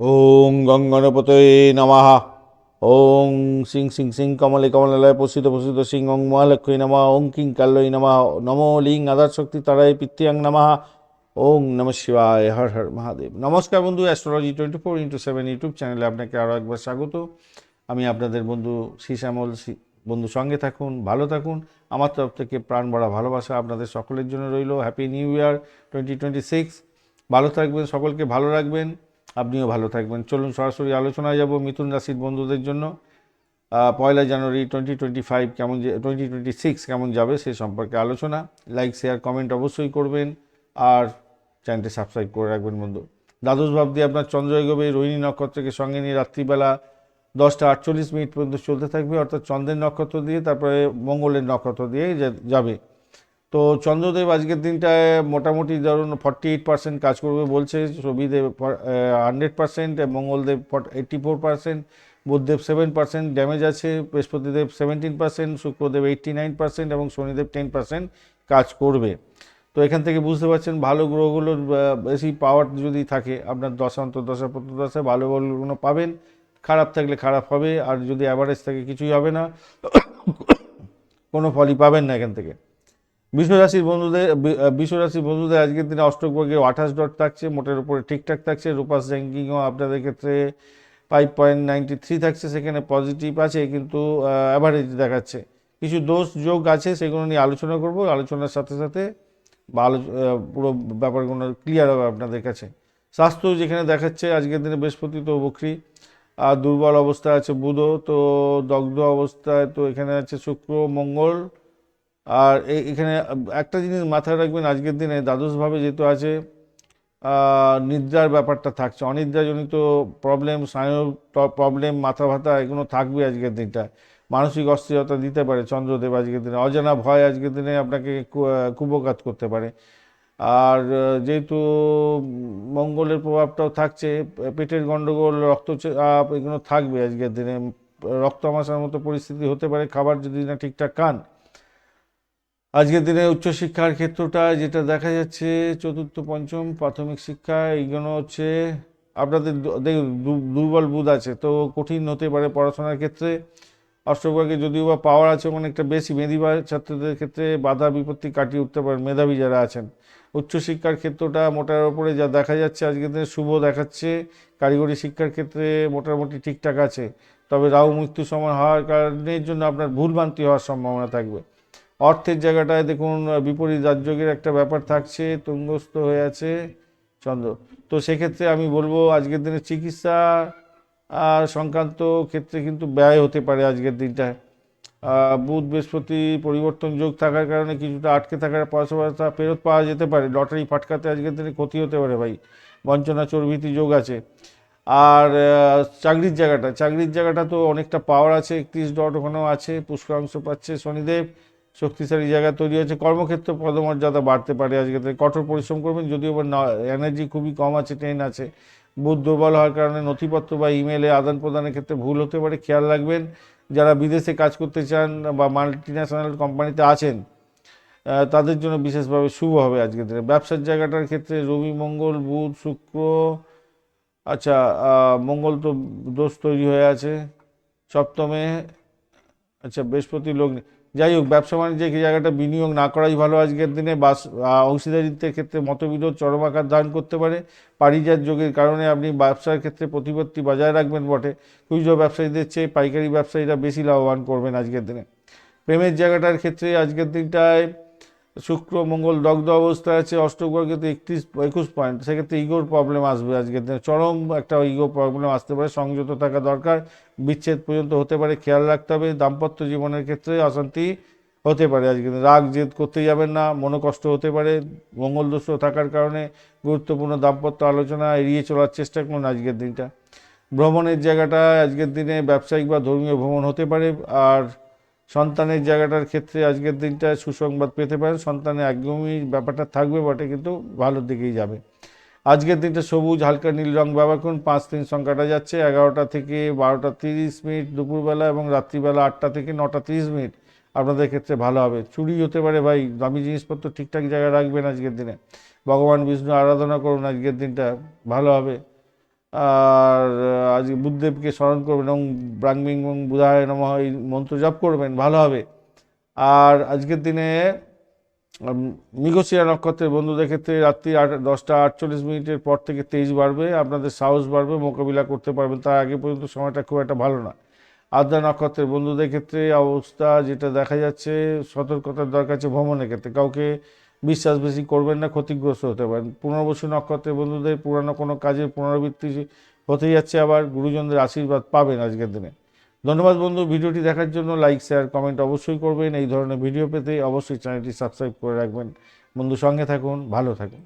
ওং গঙ্গণপতয়ে নমঃ। ওং সিং সিং সিং কমলে কমলালয় প্রসিদ্ধ প্রসিদ্ধ সিং ওং মহালক্ষ্মী নমঃ। ওং কিং কাল্লই নমঃ। নমো লিং আধার শক্তি তারাই পিতৃয়াং নমঃ। ওং নম শিবায়। হর হর মহাদেব। নমস্কার বন্ধু astrology twenty four into seven YouTube চ্যানেলে আপনাকে আরও একবার স্বাগত। আমি আপনাদের বন্ধু শ্যামল বন্ধু সঙ্গে থাকুন, ভালো থাকুন। আমার তরফ থেকে প্রাণ ভরা ভালোবাসা আপনাদের সকলের জন্য রইল। Happy new year twenty twenty six ভালো থাকবেন, সকলকে ভালো রাখবেন। আপনিও ভালো থাকবেন। চলুন সরাসরি আলোচনায় যাব মিথুন রাশির বন্ধুদের জন্য। পয়লা জানুয়ারি টোয়েন্টি টোয়েন্টি ফাইভ কেমন টোয়েন্টি টোয়েন্টি সিক্স কেমন যাবে সে সম্পর্কে আলোচনা। লাইক শেয়ার কমেন্ট অবশ্যই করবেন। আর চ্যানেলটি সাবস্ক্রাইব করে রাখবেন বন্ধু। দ্বাদশ ভাব দিয়ে আপনার চন্দ্র এগোবে রোহিণী নক্ষত্রকে সঙ্গে নিয়ে রাত্রিবেলা দশটা আটচল্লিশ মিনিট পর্যন্ত চলতে থাকবে। অর্থাৎ চন্দ্রের নক্ষত্র দিয়ে, তারপরে মঙ্গলের নক্ষত্র দিয়ে যাবে। তো চন্দ্রদেব আজকের দিনটায় মোটামুটি ধরুন ফর্টি এইট পার্সেন্ট কাজ করবে বলছে Rabidev hundred percent Mangaldev eighty four percent Budhdev seven percent damage আছে, Brihaspatidev seventeen percent Shukradev eighty nine percent এবং শনিদেব টেন পার্সেন্ট কাজ করবে। তো এখান থেকে বুঝতে পারছেন, ভালো গ্রহগুলোর বেশি পাওয়ার যদি থাকে, আপনার দশা অন্তর্দশা প্রত্যদশায় ভালো বলগুলো পাবেন, খারাপ থাকলে খারাপ হবে, আর যদি অ্যাভারেজ থাকে কিছুই হবে না, কোনো ফলই পাবেন না এখান থেকে। বিশ্বরাশির বন্ধুদের বিশ্বরাশির বন্ধুদের আজকের দিনে অষ্টক বর্গে আঠাশ ডট থাকছে, মোটের উপরে ঠিকঠাক থাকছে, রূপাস র্যাঙ্কিংও আপনাদের ক্ষেত্রে ফাইভ পয়েন্ট নাইনটি থ্রি থাকছে, সেখানে পজিটিভ আছে, কিন্তু অ্যাভারেজ দেখাচ্ছে। কিছু দোষ যোগ আছে, সেগুলো নিয়ে আলোচনা করব, আলোচনার সাথে সাথে বা পুরো ব্যাপারগুলো ক্লিয়ার হবে আপনাদের কাছে। স্বাস্থ্য যেখানে দেখাচ্ছে, আজকের দিনে বৃহস্পতি তো বকরি, আর দুর্বল অবস্থা আছে বুধও তো দগ্ধ অবস্থায় তো এখানে আছে শুক্র, মঙ্গল আর এখানে একটা জিনিস মাথায় রাখবেন আজকের দিনে দ্বাদশভাবে যেহেতু আছে নিদ্রার ব্যাপারটা থাকছে। অনিদ্রাজনিত প্রবলেম স্নায়ু প্রবলেম মাথা ভাতা এগুলো থাকবে আজকের দিনটা। মানসিক অস্থিরতা দিতে পারে চন্দ্রদেব আজকের দিনে। অজানা ভয় আজকের দিনে আপনাকে কু- আহ, কুপঘাত করতে পারে। আর যেহেতু মঙ্গলের প্রভাবটাও থাকছে পেটের গণ্ডগোল রক্তচাপ এগুলো থাকবে আজকের দিনে। রক্ত আমাশার মতো পরিস্থিতি হতে পারে খাবার যদি না ঠিকঠাক খান আজকের দিনে উচ্চশিক্ষার ক্ষেত্রটা যেটা দেখা যাচ্ছে, চতুর্থ, পঞ্চম, প্রাথমিক শিক্ষা, এইগুলো হচ্ছে আপনাদের দুর্বল বুধ আছে। তো কঠিন হতে পারে পড়াশোনার ক্ষেত্রে। অষ্টভাগে যদিও বা পাওয়ার আছে অনেকটা বেশি মেধাবী ছাত্রদের ক্ষেত্রে বাধা, বিপত্তি কাটিয়ে উঠতে পারেন মেধাবী যারা আছেন। উচ্চশিক্ষার ক্ষেত্রটা মোটার উপরে যা দেখা যাচ্ছে, আজকের দিনে শুভ দেখাচ্ছে। কারিগরি শিক্ষার ক্ষেত্রে মোটামুটি ঠিকঠাক আছে। তবে রাহু মৃত্যু সময় হওয়ার কারণের জন্য আপনার ভুলভ্রান্তি হওয়ার সম্ভাবনা থাকবে। অর্থের জায়গাটায় দেখুন বিপরীত রাজযোগের একটা ব্যাপার থাকছে, তুঙ্গস্থ হয়ে আছে চন্দ্র। তো সেক্ষেত্রে আমি বলব, আজকের দিনে চিকিৎসা আর সংক্রান্ত ক্ষেত্রে কিন্তু ব্যয় হতে পারে আজকের দিনটায়। বুধ, বৃহস্পতি পরিবর্তন যোগ থাকার কারণে কিছুটা আটকে থাকার পয়সা ফেরত পাওয়া যেতে পারে। লটারি ফাটকাতে আজকের দিনে ক্ষতি হতে পারে ভাই। বঞ্চনা, চর্বিতি যোগ আছে। আর চাকরির জায়গাটা চাকরির জায়গাটা তো অনেকটা পাওয়ার আছে, একত্রিশ ডট ওখানেও আছে, পুষ্করাংশ পাচ্ছে শনিদেব। শক্তিশালী জায়গা তৈরি হয়েছে। কর্মক্ষেত্রে পদমর্যাদা বাড়তে পারে আজকে। কঠোর পরিশ্রম করবেন। যদিও বা এনার্জি খুবই কম আছে ট্রেন আছে। বুধ দুর্বল হওয়ার কারণে নথিপত্র বা ইমেলে আদান প্রদানের ক্ষেত্রে ভুল হতে পারে। খেয়াল রাখবেন, যারা বিদেশে কাজ করতে চান বা মাল্টি ন্যাশনাল কোম্পানিতে আছেন তাদের জন্য বিশেষভাবে শুভ হবে আজকের দিনে। ব্যবসার জায়গাটার ক্ষেত্রে রবি, মঙ্গল, বুধ, শুক্র আচ্ছা মঙ্গল তো দোষ তৈরি হয়ে আছে। সপ্তমে আচ্ছা বৃহস্পতি লোক যাই হোক, ব্যবসা বাণিজ্যে এই জায়গাটা বিনিয়োগ না করাই ভালো আজকের দিনে। বাস অংশীদারিত্বের ক্ষেত্রে মতবিরোধ, চরম আকার ধারণ করতে পারে। পারিজাত যোগের কারণে আপনি ব্যবসার ক্ষেত্রে প্রতিপত্তি বজায় রাখবেন বটে। খুচরো ব্যবসায়ীদের চেয়ে পাইকারি ব্যবসায়ীরা বেশি লাভবান করবেন আজকের দিনে। প্রেমের জায়গাটার ক্ষেত্রে আজকের দিনটায় শুক্র, মঙ্গল, দগ্ধ অবস্থায় আছে অষ্টগ্রহে তো একত্রিশ, একুশ পয়েন্ট সেক্ষেত্রে ইগোর প্রবলেম আসবে আজকের দিনে। চরম একটা ইগো প্রবলেম আসতে পারে। সংযত থাকা দরকার। বিচ্ছেদ পর্যন্ত হতে পারে। খেয়াল রাখতে হবে। দাম্পত্য জীবনের ক্ষেত্রে অশান্তি হতে পারে আজকে রাগ, জেদ করতে যাবেন না। মনোকষ্ট হতে পারে। মঙ্গল দোষ থাকার কারণে গুরুত্বপূর্ণ দাম্পত্য আলোচনা এড়িয়ে চলার চেষ্টা করুন আজকের দিনটা। ভ্রমণের জায়গাটা আজকের দিনে ব্যবসায়িক বা ধর্মীয় ভ্রমণ হতে পারে। আর সন্তানের জায়গাটার ক্ষেত্রে আজকের দিনটা সুসংবাদ পেতে পারেন। সন্তানের একদমই ব্যাপারটা থাকবে, বটে, কিন্তু ভালোর দিকেই যাবে। আজকের দিনটা সবুজ, হালকা নীল রং ব্যবহার করুন। পাঁচ তিন সংখ্যাটা যাচ্ছে। এগারোটা থেকে বারোটা তিরিশ মিনিট দুপুরবেলা এবং রাত্রিবেলা আটটা থেকে নটা তিরিশ মিনিট আপনাদের ক্ষেত্রে ভালো হবে। চুরি হতে পারে ভাই, দামি জিনিসপত্র ঠিকঠাক জায়গায় রাখবেন আজকের দিনে। ভগবান বিষ্ণু আরাধনা করুন, আজকের দিনটা ভালো হবে। আর আজকে বুদ্ধদেবকে স্মরণ করবেন এবং ব্রাংমিং এবং বুধায় নমঃ এই মন্ত্র জপ করবেন, ভালো হবে। আর আজকের দিনে মৃগশিরা নক্ষত্রের বন্ধুদের ক্ষেত্রে রাত্রি আট, দশটা আটচল্লিশ মিনিটের পর থেকে তেজ বাড়বে, আপনাদের সাহস বাড়বে, মোকাবিলা করতে পারবেন, তার আগে পর্যন্ত সময়টা খুব একটা ভালো না। আদ্রা নক্ষত্রের বন্ধুদের ক্ষেত্রে অবস্থা যেটা দেখা যাচ্ছে, সতর্কতার দরকার আছে ভ্রমণের ক্ষেত্রে, কাউকে বিশ্বাস বেশি করবেন না, ক্ষতিগ্রস্ত হতে পারেন। পুনর্বসু নক্ষত্রের বন্ধুদের পুরানো কোনো কাজের পুনরাবৃত্তি হতে যাচ্ছে, আবার গুরুজনদের আশীর্বাদ পাবেন আজকের দিনে। ধন্যবাদ বন্ধু, ভিডিওটি দেখার জন্য লাইক, শেয়ার, কমেন্ট অবশ্যই করবেন। এই ধরনের ভিডিও পেতে অবশ্যই চ্যানেলটি সাবস্ক্রাইব করে রাখবেন। বন্ধু সঙ্গে থাকুন, ভালো থাকুন।